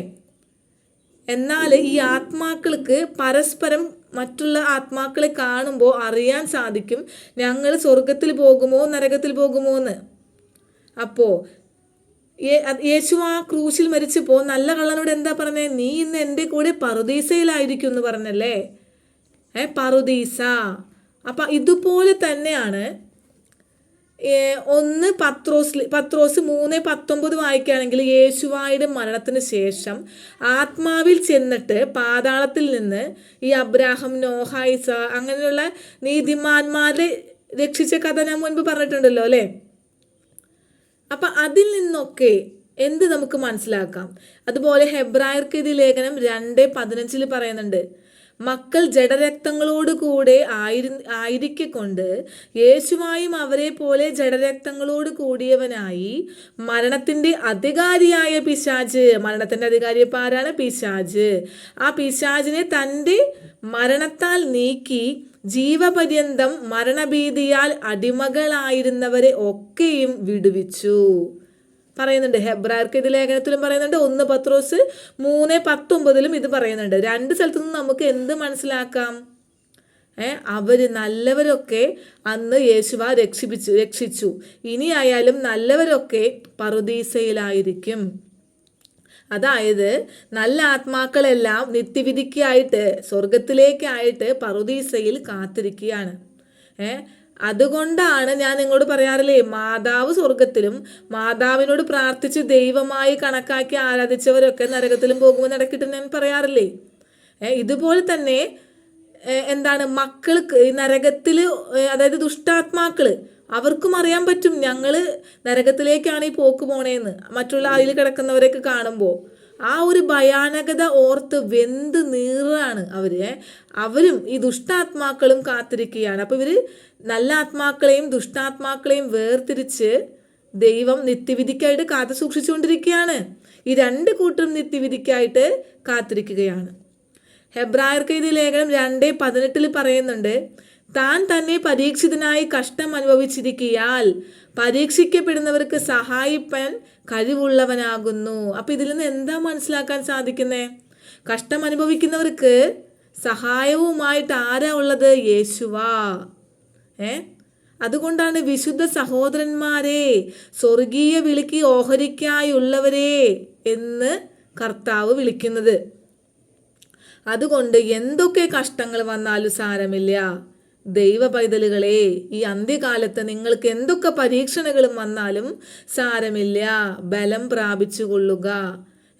എന്നാൽ ഈ ആത്മാക്കൾക്ക് പരസ്പരം മറ്റുള്ള ആത്മാക്കളെ കാണുമ്പോൾ അറിയാൻ സാധിക്കും ഞങ്ങൾ സ്വർഗത്തിൽ പോകുമോ നരകത്തിൽ പോകുമോ എന്ന്. അപ്പോൾ യേശു ആ ക്രൂശിൽ മരിച്ചപ്പോൾ നല്ല കള്ളനോട് എന്താ പറഞ്ഞത് നീ ഇന്ന് എന്റെ കൂടെ പറുദീസയിലായിരിക്കും എന്ന് പറഞ്ഞല്ലേ? ഏ പറുദീസ. അപ്പം ഇതുപോലെ തന്നെയാണ് ഒന്ന് പത്രോസ് പത്രോസ് മൂന്ന് പത്തൊമ്പത് വായിക്കുകയാണെങ്കിൽ യേശുവായുടെ മരണത്തിന് ശേഷം ആത്മാവിൽ ചെന്നിട്ട് പാതാളത്തിൽ നിന്ന് ഈ അബ്രാഹം നോഹായിസ അങ്ങനെയുള്ള നീതിമാന്മാരെ രക്ഷിച്ച കഥ ഞാൻ മുൻപ് പറഞ്ഞിട്ടുണ്ടല്ലോ അല്ലേ? അപ്പം അതിൽ നിന്നൊക്കെ എന്ത് നമുക്ക് മനസ്സിലാക്കാം? അതുപോലെ ഹെബ്രായർക്ക് ഇത് ലേഖനം രണ്ട് പതിനഞ്ചിൽ പറയുന്നുണ്ട്. മക്കൾ ജഡരക്തങ്ങളോട് കൂടെ ആയിരു ആയിരിക്കൊണ്ട് യേശുവായും അവരെ പോലെ ജഡരക്തങ്ങളോട് കൂടിയവനായി മരണത്തിന്റെ അധികാരിയായ പിശാജ് മരണത്തിന്റെ അധികാരി ഇപ്പം ആരാണ്? പിശാജ് ആ പിശാജിനെ തന്റെ മരണത്താൽ നീക്കി ജീവപര്യന്തം മരണഭീതിയാൽ അടിമകളായിരുന്നവരെ ഒക്കെയും വിടുവിച്ചു. പറയുന്നുണ്ട്. ഹെബ്രായർക്ക് ലേഖനത്തിലും പറയുന്നുണ്ട്. ഒന്ന് പത്രോസ് മൂന്ന് പത്തൊമ്പതിലും ഇത് പറയുന്നുണ്ട്. രണ്ട് സ്ഥലത്തു നിന്ന് നമുക്ക് എന്ത് മനസ്സിലാക്കാം? ഏ അവർ നല്ലവരൊക്കെ അന്ന് യേശുവ രക്ഷിപ്പിച്ചു രക്ഷിച്ചു. ഇനിയായാലും നല്ലവരൊക്കെ പറുദീസയിലായിരിക്കും. അതായത് നല്ല ആത്മാക്കളെല്ലാം നിത്യവിധിക്കായിട്ട് സ്വർഗത്തിലേക്കായിട്ട് പറുദീസയിൽ കാത്തിരിക്കുകയാണ്. ഏ അതുകൊണ്ടാണ് ഞാൻ നിങ്ങളോട് പറയാറില്ലേ മാതാവ് സ്വർഗത്തിലും മാതാവിനോട് പ്രാർത്ഥിച്ച് ദൈവമായി കണക്കാക്കി ആരാധിച്ചവരൊക്കെ നരകത്തിലും പോകുമെന്ന് ഇടക്കിട്ട് ഞാൻ പറയാറില്ലേ? ഇതുപോലെ തന്നെ എന്താണ് മക്കൾക്ക് ഈ നരകത്തിൽ അതായത് ദുഷ്ടാത്മാക്കൾ അവർക്കും അറിയാൻ പറ്റും ഞങ്ങൾ നരകത്തിലേക്കാണ് ഈ പോക്ക് പോണേന്ന്. മറ്റുള്ള അതിൽ കിടക്കുന്നവരൊക്കെ കാണുമ്പോൾ ആ ഒരു ഭയാനകത ഓർത്ത് വെന്ത് നീറാണ് അവർ. അവരും ഈ ദുഷ്ടാത്മാക്കളും കാത്തിരിക്കുകയാണ്. അപ്പോൾ ഇവർ നല്ല ആത്മാക്കളെയും ദുഷ്ടാത്മാക്കളെയും വേർതിരിച്ച് ദൈവം നിത്യവിധിക്കായിട്ട് കാത്തു സൂക്ഷിച്ചുകൊണ്ടിരിക്കുകയാണ്. ഈ രണ്ട് കൂട്ടരും നിത്യവിധിക്കായിട്ട് കാത്തിരിക്കുകയാണ്. ഹെബ്രായർക്ക് ഇത് ലേഖനം രണ്ടേ പതിനെട്ടിൽ പറയുന്നുണ്ട് താൻ തന്നെ പരീക്ഷിതനായി കഷ്ടം അനുഭവിച്ചിരിക്കിയാൽ പരീക്ഷിക്കപ്പെടുന്നവർക്ക് സഹായിപ്പാൻ കഴിവുള്ളവനാകുന്നു. അപ്പം ഇതിൽ നിന്ന് എന്താ മനസ്സിലാക്കാൻ സാധിക്കുന്നേ? കഷ്ടം അനുഭവിക്കുന്നവർക്ക് സഹായവുമായിട്ട് ആരാ ഉള്ളത്? യേശുവാ. ഏ? അതുകൊണ്ടാണ് വിശുദ്ധ സഹോദരന്മാരെ സ്വർഗീയ വിളിക്ക് ഓഹരിക്കായുള്ളവരെ എന്ന് കർത്താവ് വിളിക്കുന്നത്. അതുകൊണ്ട് എന്തൊക്കെ കഷ്ടങ്ങൾ വന്നാലും സാരമില്ല. ദൈവ പൈതലുകളെ ഈ അന്ത്യകാലത്ത് നിങ്ങൾക്ക് എന്തൊക്കെ പരീക്ഷണങ്ങളും വന്നാലും സാരമില്ല. ബലം പ്രാപിച്ചു കൊള്ളുക.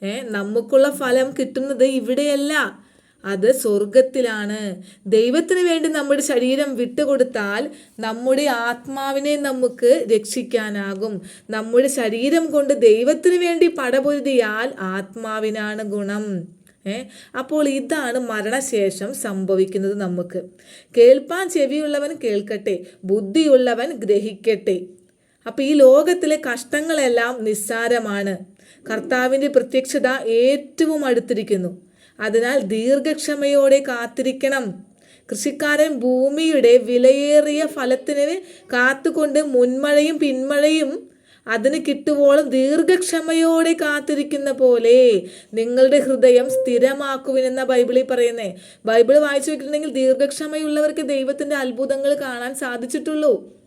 ഏ നമുക്കുള്ള ഫലം കിട്ടുന്നത് ഇവിടെയല്ല. അത് സ്വർഗത്തിലാണ് ദൈവത്തിന് വേണ്ടി നമ്മുടെ ശരീരം വിട്ടുകൊടുത്താൽ നമ്മുടെ ആത്മാവിനെ നമുക്ക് രക്ഷിക്കാനാകും. നമ്മുടെ ശരീരം കൊണ്ട് ദൈവത്തിന് വേണ്ടി പടപൊരുതിയാൽ ആത്മാവിനാണ് ഗുണം. അപ്പോൾ ഇതാണ് മരണശേഷം സംഭവിക്കുന്നത് നമുക്ക്. കേൾപ്പാൻ ചെവിയുള്ളവൻ കേൾക്കട്ടെ ബുദ്ധിയുള്ളവൻ ഗ്രഹിക്കട്ടെ. അപ്പോൾ ഈ ലോകത്തിലെ കഷ്ടങ്ങളെല്ലാം നിസ്സാരമാണ്. കർത്താവിന്റെ പ്രത്യക്ഷത ഏറ്റവും അടുത്തിരിക്കുന്നു. അതിനാൽ ദീർഘക്ഷമയോടെ കാത്തിരിക്കണം. കൃഷിക്കാരൻ ഭൂമിയുടെ വിലയേറിയ ഫലത്തിന് കാത്തുകൊണ്ട് മുൻമഴയും പിന്മഴയും അതിന് കിട്ടുവോളം ദീർഘക്ഷമയോടെ കാത്തിരിക്കുന്ന പോലെ നിങ്ങളുടെ ഹൃദയം സ്ഥിരമാക്കുവിനെന്ന ബൈബിളിൽ പറയുന്നേ. ബൈബിൾ വായിച്ചു വെച്ചിട്ടുണ്ടെങ്കിൽ ദീർഘക്ഷമയുള്ളവർക്ക് ദൈവത്തിന്റെ അത്ഭുതങ്ങൾ കാണാൻ സാധിച്ചിട്ടുള്ളൂ.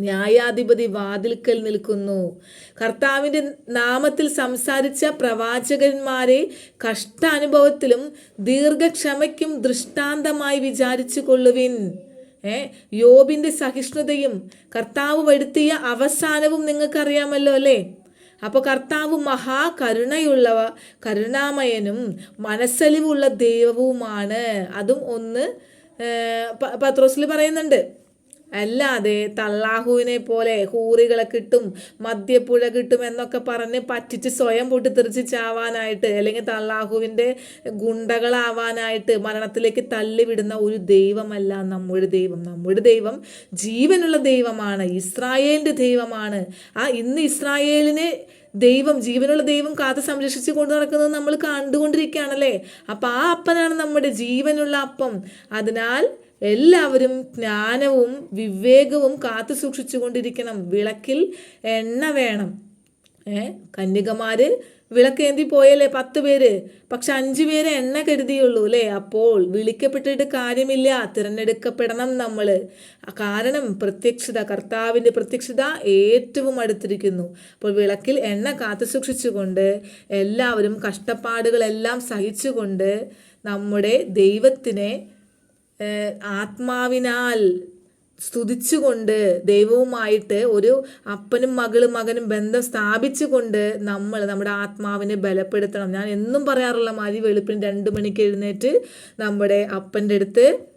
ന്യായാധിപതി വാതിൽക്കൽ നിൽക്കുന്നു. കർത്താവിന്റെ നാമത്തിൽ സംസാരിച്ച പ്രവാചകന്മാരെ കഷ്ടാനുഭവത്തിലും ദീർഘക്ഷമയ്ക്കും ദൃഷ്ടാന്തമായി വിചാരിച്ചു കൊള്ളുവിൻ. യോബിന്റെ സഹിഷ്ണുതയും കർത്താവ് വരുത്തിയ അവസാനവും നിങ്ങൾക്കറിയാമല്ലോ അല്ലേ? അപ്പോൾ കർത്താവ് മഹാകരുണയുള്ളവ കരുണാമയനും മനസ്സലിവുള്ള ദൈവവുമാണ്. അതും ഒന്ന് പത്രോസിൽ പറയുന്നുണ്ട്. അല്ലാതെ തള്ളാഹുവിനെ പോലെ ഹൂറികളെ കിട്ടും മദ്യപ്പുഴ കിട്ടും എന്നൊക്കെ പറഞ്ഞ് പറ്റിച്ച് സ്വയം പൊട്ടിത്തെറിച്ച് ചാവാനായിട്ട് അല്ലെങ്കിൽ തള്ളാഹുവിന്റെ ഗുണ്ടകളാവാനായിട്ട് മരണത്തിലേക്ക് തള്ളിവിടുന്ന ഒരു ദൈവമല്ല നമ്മുടെ ദൈവം. നമ്മുടെ ദൈവം ജീവനുള്ള ദൈവമാണ് ഇസ്രായേലിന്റെ ദൈവമാണ്. ആ ഇന്ന് ഇസ്രായേലിനെ ദൈവം ജീവനുള്ള ദൈവം കാത്തു സംരക്ഷിച്ചു കൊണ്ടു നടക്കുന്നത് നമ്മൾ കണ്ടുകൊണ്ടിരിക്കുകയാണല്ലേ? അപ്പം ആ അപ്പനാണ് നമ്മുടെ ജീവനുള്ള അപ്പം. അതിനാൽ എല്ലാവരും ജ്ഞാനവും വിവേകവും കാത്തു സൂക്ഷിച്ചു കൊണ്ടിരിക്കണം വിളക്കിൽ എണ്ണ വേണം. ഏ? കന്യകമാര് വിളക്കേന്തി പോയല്ലേ പത്ത് പേര്? പക്ഷെ അഞ്ചു പേരെ എണ്ണ കരുതിയുള്ളൂ അല്ലേ? അപ്പോൾ വിളിക്കപ്പെട്ടിട്ട് കാര്യമില്ല. തിരഞ്ഞെടുക്കപ്പെടണം നമ്മൾ കാരണം പ്രത്യക്ഷത കർത്താവിന്റെ പ്രത്യക്ഷത ഏറ്റവും അടുത്തിരിക്കുന്നു. അപ്പോൾ വിളക്കിൽ എണ്ണ കാത്തു സൂക്ഷിച്ചുകൊണ്ട് എല്ലാവരും കഷ്ടപ്പാടുകളെല്ലാം സഹിച്ചുകൊണ്ട് നമ്മുടെ ദൈവത്തിനെ ആത്മാവിനാൽ സ്തുതിച്ചുകൊണ്ട് ദൈവവുമായിട്ട് ഒരു അപ്പനും മകളും മകനും ബന്ധം സ്ഥാപിച്ചുകൊണ്ട് നമ്മൾ നമ്മുടെ ആത്മാവിനെ ബലപ്പെടുത്തണം. ഞാൻ എന്നും പറയാറുള്ള മാതിരി വെളുപ്പിന് രണ്ട് മണിക്ക് എഴുന്നേറ്റ് നമ്മുടെ അപ്പന്റെ അടുത്ത്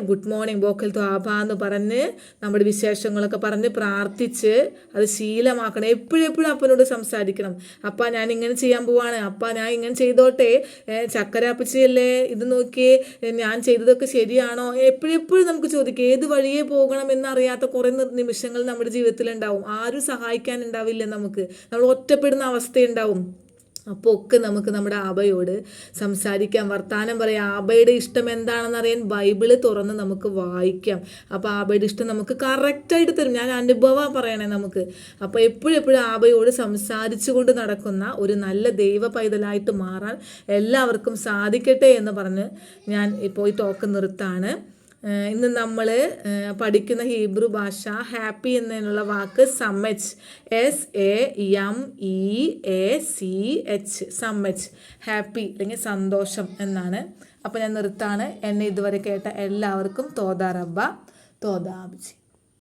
ഗുഡ് മോർണിംഗ് ബോക്കൽ ത്വാബ എന്ന് പറഞ്ഞ് നമ്മുടെ വിശേഷങ്ങളൊക്കെ പറഞ്ഞ് പ്രാർത്ഥിച്ച് അത് ശീലമാക്കണം. എപ്പോഴും അപ്പനോട് സംസാരിക്കണം. അപ്പ ഞാൻ ഇങ്ങനെ ചെയ്യാൻ പോവാണ്. അപ്പ ഞാൻ ഇങ്ങനെ ചെയ്തോട്ടെ. ചക്കരാപ്പച്ചിയല്ലേ ഇത് നോക്കിയേ. ഞാൻ ചെയ്തതൊക്കെ ശരിയാണോ? എപ്പോഴെപ്പോഴും നമുക്ക് ചോദിക്കാം. ഏത് വഴിയെ പോകണം എന്നറിയാത്ത കുറേ നിമിഷങ്ങൾ നമ്മുടെ ജീവിതത്തിൽ ഉണ്ടാവും ആരും സഹായിക്കാൻ ഉണ്ടാവില്ല നമുക്ക്. നമ്മൾ ഒറ്റപ്പെടുന്ന അവസ്ഥയുണ്ടാവും. അപ്പോൾ ഒക്കെ നമുക്ക് നമ്മുടെ ആബയോട് സംസാരിക്കാം. വർത്താനം പറയാം. ആബയുടെ ഇഷ്ടം എന്താണെന്ന് അറിയാൻ ബൈബിൾ തുറന്ന് നമുക്ക് വായിക്കാം. അപ്പോൾ ആബയുടെ ഇഷ്ടം നമുക്ക് കറക്റ്റായിട്ട് തരും. ഞാൻ അനുഭവം പറയണേ നമുക്ക്. അപ്പോൾ എപ്പോഴും എപ്പോഴും ആബയോട് സംസാരിച്ചുകൊണ്ട് നടക്കുന്ന ഒരു നല്ല ദൈവ പൈതലായിട്ട് മാറാൻ എല്ലാവർക്കും സാധിക്കട്ടെ എന്ന് പറഞ്ഞ് ഞാൻ ഇപ്പോൾ ഈ ടോക്ക് നിർത്താണ്. ഇന്ന് നമ്മൾ പഠിക്കുന്ന ഹീബ്രു ഭാഷ ഹാപ്പി എന്നതിനുള്ള വാക്ക് സമ്മച്ച്. S A M E A C H സമ്മച്ച്. Happy അല്ലെങ്കിൽ സന്തോഷം എന്നാണ്. അപ്പോൾ ഞാൻ നിർത്താണ്. എന്നെ ഇതുവരെ കേട്ട എല്ലാവർക്കും തോതാ റബ്ബ തോതാ